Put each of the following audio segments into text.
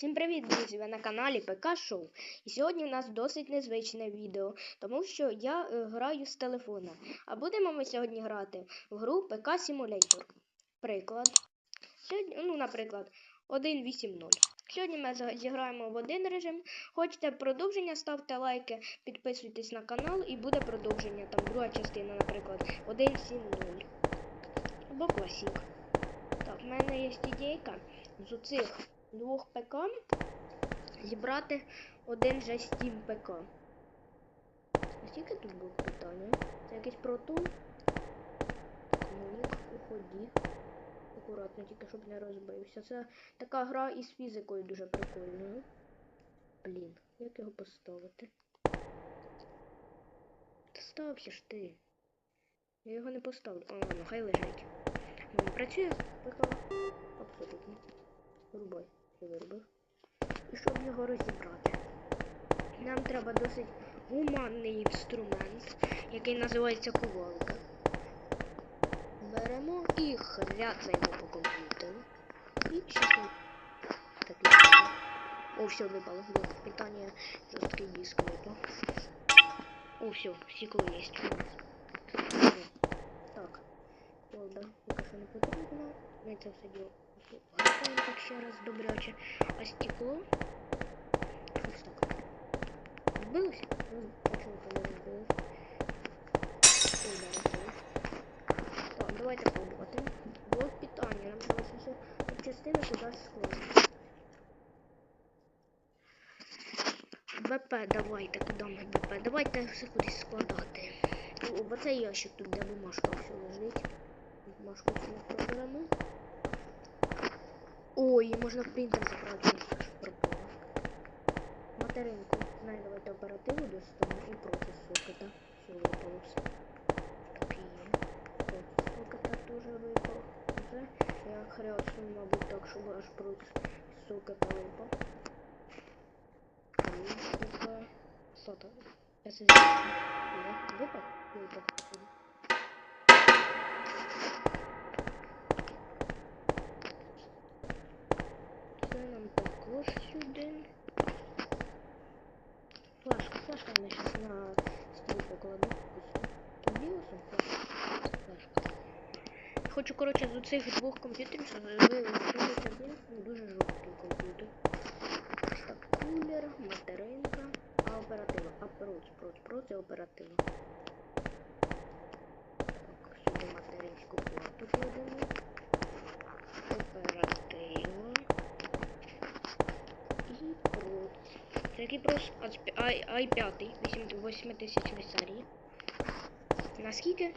Всім привіт, друзі! Ви на каналі ПК Шоу. І сьогодні у нас досить незвичне відео, тому що я е, граю з телефона. А будемо ми сьогодні грати в гру ПК Simulator. Приклад. Сьогодні, ну, наприклад, 1.8.0. Сьогодні ми зіграємо в один режим. Хочете продовження, ставте лайки, підписуйтесь на канал і буде продовження. Там друга частина, наприклад, 1.7.0. Або класік. Мене є ідейка з оцих двох ПК зібрати один же Steam ПК. Скільки тут було питання? Це якийсь протон? Комунік, уході. Акуратно, тільки щоб не розбився. Це така гра із фізикою дуже прикольною. Блін, як його поставити? Та стався ж ти. Я його не поставлю. А, ладно, хай лежить. Ну, він працює? ПК? Абсолютно. Вирубай, я вирубив. І щоб його розібрати, нам треба досить гуманний інструмент, який називається кувалка. Беремо і хряцаємо по комп'ютеру. І щас. Так. О, все випало. Питання жорсткий диск випав. О, все, стекло є у нас. Все. Так. Ладно, поки що не потрібно. Ми це все діло Гасаємо так ще раз добряче. А стекло. Ось так. Збилося? Ну, почему-то не розбилось. Так, давайте пробувати. Блок питання. Нам треба все частину туди скласти. БП, давайте, куди ми БП? Давайте все кудись складати. О, в ящик тут, де бумажка все лежить. Бумажку цю проберемо. Ой, можна принтер забрати, аж пропало. Материнку. Знаю, давайте оперативу достану і процес сокета. Все випало все. Так і є. Процес сокета теж випав. Вже я хрясну, мабуть, так, щоб аж процес сокета випав. Випав. Сота. SSD. Є. Випав? Випав. походу. Це нам також сюди. Флешка, флешка я сейчас на стіл покладу. Тобі флешка. Флешка. Хочу, коротше, з оцих двох комп'ютерів зробити один ну, дуже жорсткий комп'ютер. Так, кулер, материнка, а оператива. А проц, проц, проц і оператива. Так, сюди материнську плату кладемо. Оператива. І проц. Це який прос i5, 8000 серії. Наскільки?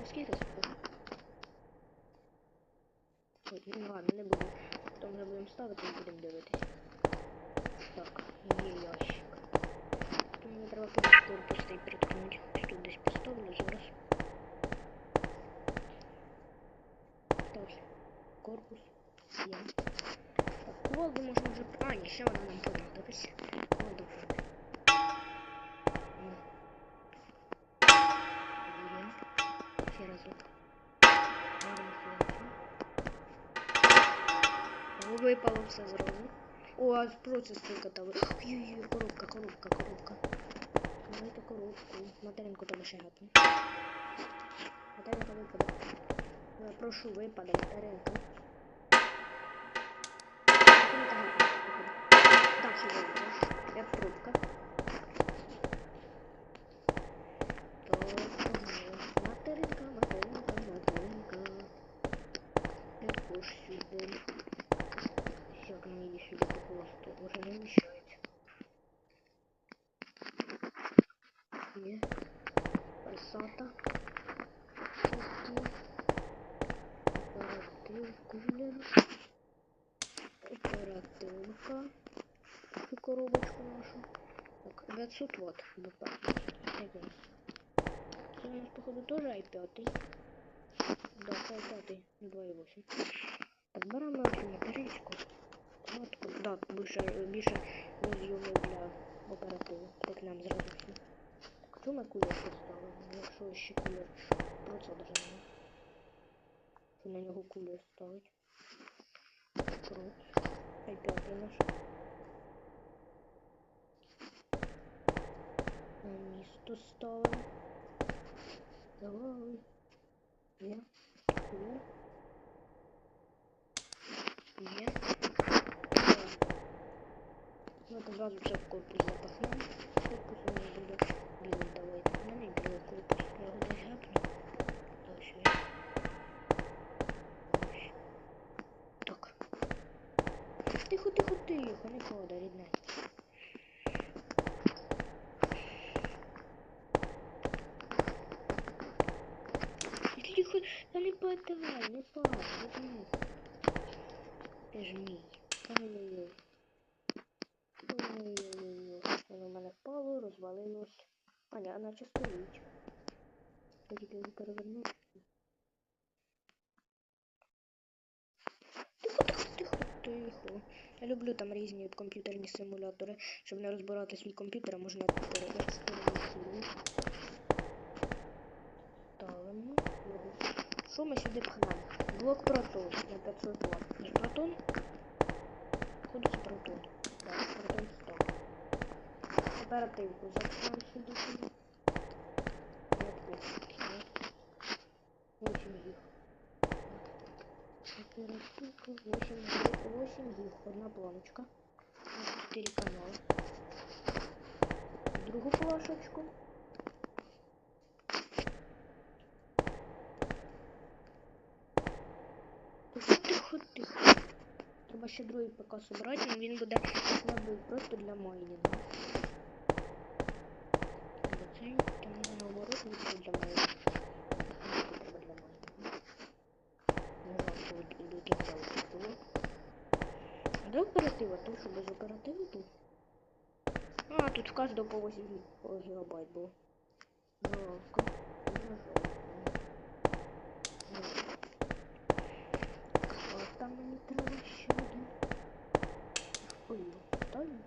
Наскільки це? Ну ладно, не буду. Потім вже будемо ставити і будемо дивитися. Так, є ящик. Тут мені треба корпус цей приткнути. Тут десь поставлю зараз. Так, корпус є. Так, кувалду можна вже... А, ні, ще вона нам понадобиться. Випало все зразу. О, аж процес викатали. Ой-ой-ой, коробка, коробка, коробка. Давайте коробку. Материнку треба ще гатне. Материнка випаде. Я прошу, випаде. Материнка 900 Вт. БП. Як у нас? Походу, теж i5. Да, i5 2.8. Так, беремо цю материнську. Матку, да, більше, більше розйому для оперативу. Так нам. Так, чому ми кулер поставили? Якщо ще кулер про це даже не. На нього кулер ставить. Хай п'ятий наш. На місто ставимо. Давай. Є. Є. Є. Ну, это сразу все в корпус запахнем. Корпус у нас буде. Блин, давай. Ну, не білий корпус. Я його десь гепну. Так, що я. Ось. Так. Тихо, тихо, тихо, не хода, рідне. Тихо, та не падай, не падай. Ти ж мій. Ой-ой-ой. Ой-ой-ой. Воно в мене впало, розвалилось. А ні, наче стоїть. Я тільки його переверну. Тихо, тихо, тихо, тихо. Я люблю там різні комп'ютерні симулятори. Щоб не розбирати свій комп'ютер, а можна переекспериментувати. Що ми сюди пхнемо? Блок протон на 500 Вт. Не протон? З протон. Так, протон 100. Оперативку запхнемо сюди сюди. Восемь їх. Оперативка 8 8 їх. Одна планочка. 4 канали. Другу плашечку. Тихо. Треба ще другий ПК собрати, але він буде слабий просто для майнінга. Для цей, там наоборот лучше для майнінга. Треба для майнінга. Не важко до оператива? Тому що без оперативи тут. А, тут в кожного по 8 гігабайт було. Жалко. Дуже жалко. Жалко. А там мені треба ще один. Ой, ставлю.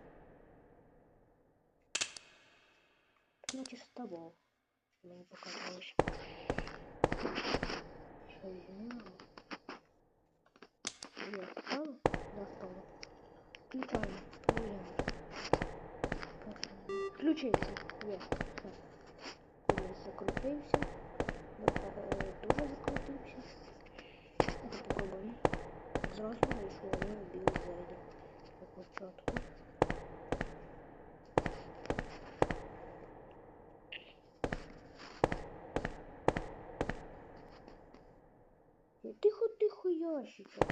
Значить вставав. Мені показалось. Що з нього? Є, встало? Да, встало. Включаємо. Перевіряємо. Включився. Є. Все. Він закрутився. Е, Дуже закрутився. Давайте попробуємо. Зразу вийшло, але білий зайде. По початку. Ну, Тихо, тихо, ящичок.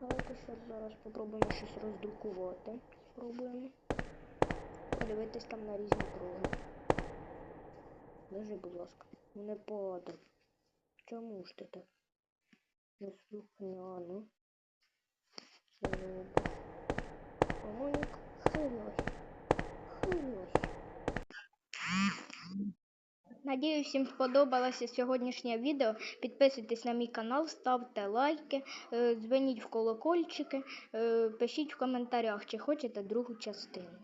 Давайте ще зараз попробуємо щось роздрукувати. Спробуємо. Подивитись там на різні круги. Лежи, будь ласка. Не падай. Чому ж ти так? Неслухняно. Це робиш. Ой, Надіюсь, всім сподобалося сьогоднішнє відео. Підписуйтесь на мій канал, ставте лайки, е, дзвоніть в колокольчики, е, пишіть в коментарях, чи хочете другу частину.